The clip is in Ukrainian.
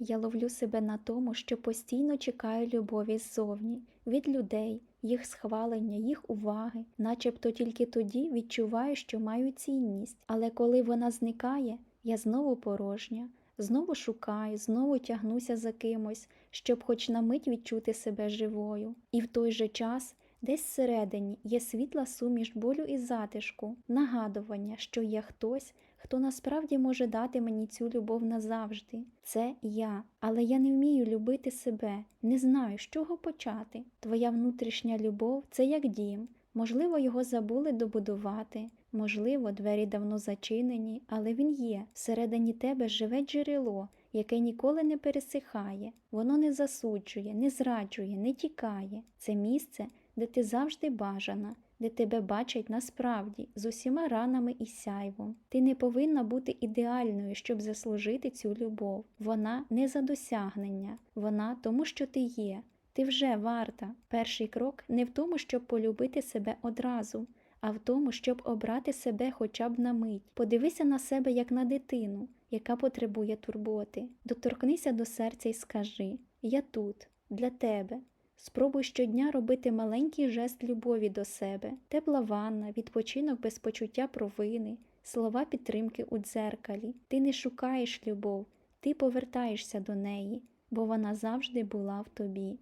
Я ловлю себе на тому, що постійно чекаю любові ззовні, від людей, їх схвалення, їх уваги, начебто тільки тоді відчуваю, що маю цінність, але коли вона зникає, я знову порожня, знову шукаю, знову тягнуся за кимось, щоб хоч на мить відчути себе живою. І в той же час десь всередині є світла суміш болю і затишку, нагадування, що є хтось, хто насправді може дати мені цю любов назавжди. Це я, але я не вмію любити себе, не знаю, з чого почати. Твоя внутрішня любов це як дім. Можливо, його забули добудувати, можливо, двері давно зачинені, але він є. Всередині тебе живе джерело, яке ніколи не пересихає, воно не засуджує, не зраджує, не тікає. Це місце, де ти завжди бажана, де тебе бачать насправді з усіма ранами і сяйвом. Ти не повинна бути ідеальною, щоб заслужити цю любов. Вона не за досягнення, вона тому, що ти є. Ти вже варта. Перший крок не в тому, щоб полюбити себе одразу, а в тому, щоб обрати себе хоча б на мить. Подивися на себе як на дитину, яка потребує турботи. Доторкнися до серця і скажи: Я тут, для тебе. Спробуй щодня робити маленький жест любові до себе, тепла ванна, відпочинок без почуття провини, слова підтримки у дзеркалі. Ти не шукаєш любов, ти повертаєшся до неї, бо вона завжди була в тобі.